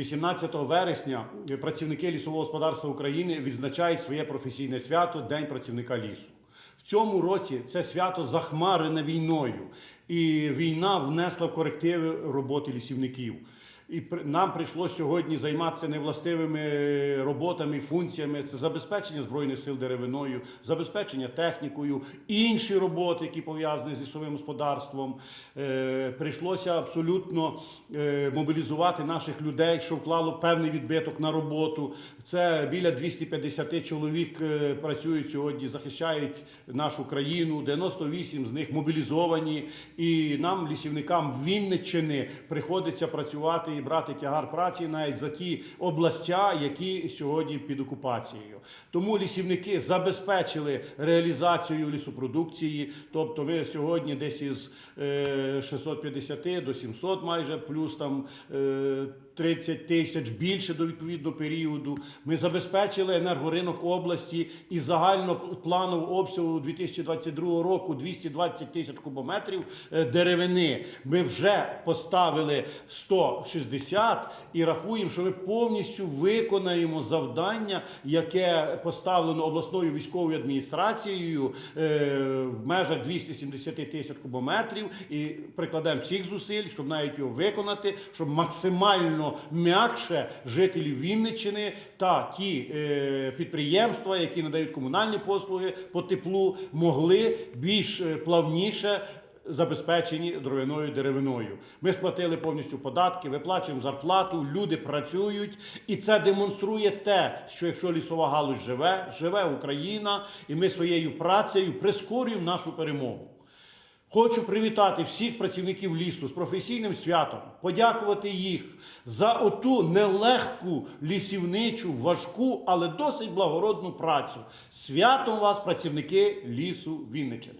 18 вересня працівники лісового господарства України відзначають своє професійне свято День працівника лісу. В цьому році це свято захмарене війною, і війна внесла корективи роботи лісівників. І нам прийшлося сьогодні займатися невластивими роботами, функціями. Це забезпечення збройних сил деревиною, забезпечення технікою, інші роботи, які пов'язані з лісовим господарством. Е, прийшлося абсолютно е, мобілізувати наших людей, що вклало певний відбиток на роботу. Це біля 250 чоловік е, працюють сьогодні, захищають нашу країну. 98 з них мобілізовані. І нам, лісівникам Вінниччини, приходиться працювати і брати тягар праці навіть за ті областя, які сьогодні під окупацією. Тому лісівники забезпечили реалізацію лісопродукції. Тобто, ми сьогодні десь із е, 650 до 700 майже, плюс там. Е, 30 тисяч більше до відповідного періоду. Ми забезпечили енергоринок області і загально планового обсягу 2022 року 220 тисяч кубометрів е, деревини. Ми вже поставили 160 і рахуємо, що ми повністю виконаємо завдання, яке поставлено обласною військовою адміністрацією е, в межах 270 тисяч кубометрів, і прикладемо всіх зусиль, щоб навіть його виконати, щоб максимально м'якше жителі Вінниччини та ті е, підприємства, які надають комунальні послуги по теплу, могли більш е, плавніше. Забезпечені дров'яною деревиною. Ми сплатили повністю податки, виплачуємо зарплату, люди працюють, і це демонструє те, що якщо лісова галузь живе, живе Україна, і ми своєю працею прискорюємо нашу перемогу. Хочу привітати всіх працівників лісу з професійним святом, подякувати їх за оту нелегку лісівничу, важку, але досить благородну працю. Святом вас, працівники лісу Вінничини.